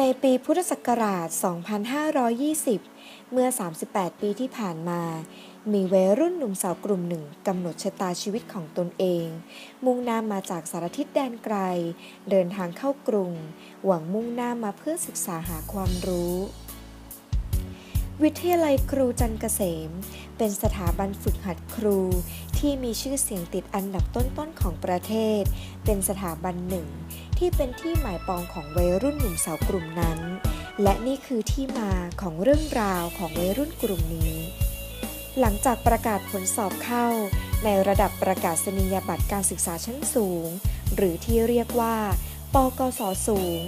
ในปีพุทธศักราช 2520 เมื่อ 38 ปีที่ผ่านมา มีวัยรุ่นหนุ่มสาวกลุ่มหนึ่งกำหนดชะตาชีวิตของตนเอง มุ่งหน้ามาจากสารทิศแดนไกล เดินทางเข้ากรุง หวังมุ่งหน้ามาเพื่อศึกษาหาความรู้ วิทยาลัยครูจันเกษม เป็นสถาบันฝึกหัดครูที่มีชื่อเสียงติดอันดับต้นๆของประเทศ เป็นสถาบันหนึ่ง ที่เป็นที่หมายปองของวัยรุ่นหนุ่มสาวกลุ่มนั้น และนี่คือที่มาของเรื่องราวของวัยรุ่นกลุ่มนี้ หลังจากประกาศผลสอบเข้า ในระดับประกาศนียบัตรการศึกษาชั้นสูง หรือที่เรียกว่า ปกศสูง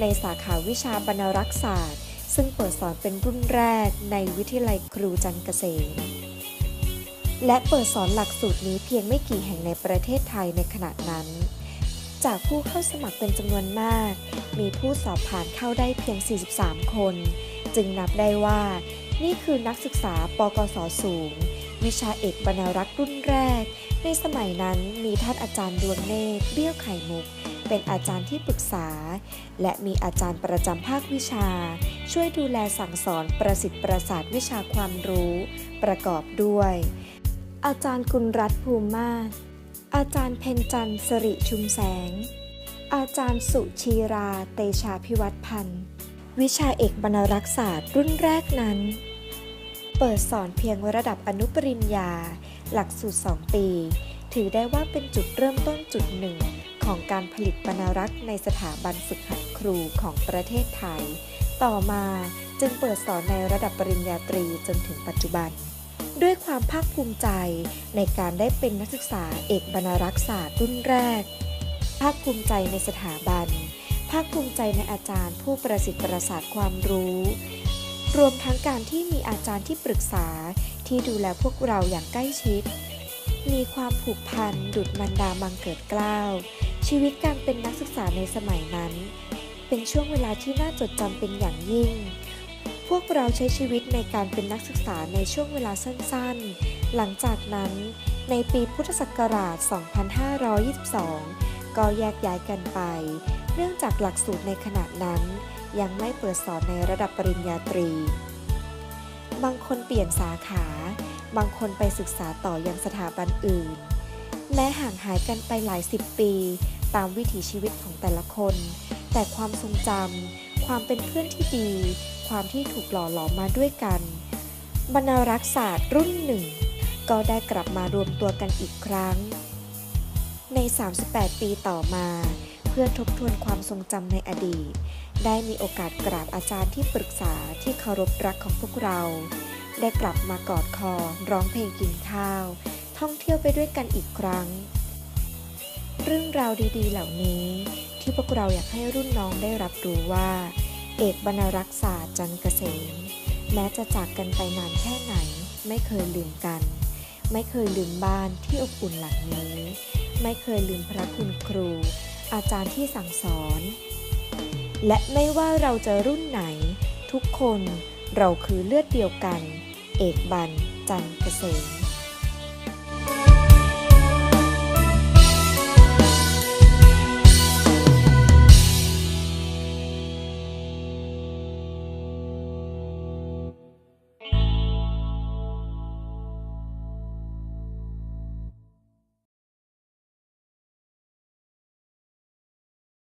ในสาขาวิชาบรรณรักษศาสตร์ ซึ่งเปิดสอนเป็นรุ่นแรกในวิทยาลัยครูจันเกษมและเปิดสอนหลักสูตรนี้เพียงไม่กี่แห่งในประเทศไทยในขณะนั้น จากผู้เข้าสมัครเป็นจำนวนมาก มีผู้สอบผ่านเข้าได้เพียง 43 คน จึงนับได้ว่า นี่คือนักศึกษาปกศสูง วิชาเอกบรรณรักษ์รุ่นแรก ในสมัยนั้นมีท่านอาจารย์ดวงเนตรเบี้ยวไข่มุก เป็นอาจารย์ที่ปรึกษา และมีอาจารย์ประจำภาควิชา ช่วยดูแลสั่งสอนประสิทธิ์ประสาทวิชาความรู้ ประกอบด้วย อาจารย์กุลรัตน์ภูมิมาศ อาจารย์เพนจันทร์สิริชุมแสง อาจารย์สุชีราเตชาพิวัตรพันธ์ วิชาเอกบรรณารักษศาสตร์รุ่นแรกนั้น เปิดสอนเพียงระดับอนุปริญญา หลักสูตร 2 ปี ถือได้ว่าเป็นจุดเริ่มต้นจุดหนึ่ง ของการผลิตบรรณารักษ์ในสถาบันฝึกหัดครูของประเทศไทย ต่อมาจึงเปิดสอนในระดับปริญญาตรีจนถึงปัจจุบัน ด้วยความภาคภูมิใจในการได้เป็นนักศึกษาเอกบรรณารักษารุ่นแรก ภาคภูมิใจในสถาบัน ภาคภูมิใจในอาจารย์ผู้ประสิทธิ์ประสาทความรู้ รวมทั้งการที่มีอาจารย์ที่ปรึกษาที่ดูแลพวกเราอย่างใกล้ชิด มีความผูกพันดุดมันดาบังเกิดกล้าว ชีวิตการเป็นนักศึกษาในสมัยนั้น เป็นช่วงเวลาที่น่าจดจำเป็นอย่างยิ่ง วกเราใช้ชีวิตในการเป็นนักศึกษาในช่วงเวลาสั้นๆ หลังจากนั้น ในปีพุทธศักราช 2522 ก็แยกย้ายกันไป เนื่องจากหลักสูตรในขณะนั้น ยังไม่เปิดสอนในระดับปริญญาตรี บางคนเปลี่ยนสาขา บางคนไปศึกษาต่อยังสถาบันอื่น แม้ห่างหายกันไปหลายสิบปี ตามวิถีชีวิตของแต่ละคน แต่ความทรงจำ ความเป็นเพื่อนที่ดี ความที่ถูกหล่อหลอมมาด้วยกัน บรรณารักษศาสตร์รุ่นหนึ่ง ก็ได้กลับมารวมตัวกันอีกครั้ง ใน 38 ปีต่อมา เพื่อทบทวนความทรงจำในอดีต ได้มีโอกาสกราบอาจารย์ที่ปรึกษาที่เคารพรักของพวกเรา ได้กลับมากอดคอ ร้องเพลงกินข้าว ท่องเที่ยวไปด้วยกันอีกครั้ง เรื่องราวดีๆ เหล่านี้ ที่พวกเราอยากให้รุ่นน้องได้รับรู้ว่า เอกบรรรักษาจันเกษม แม้จะจากกันไปนานแค่ไหน ไม่เคยลืมกัน ไม่เคยลืมบ้านที่อบอุ่นหลังนี้ ไม่เคยลืมพระคุณครู อาจารย์ที่สั่งสอน และไม่ว่าเราจะรุ่นไหน ทุกคนเราคือเลือดเดียวกัน เอกบันจันเกษม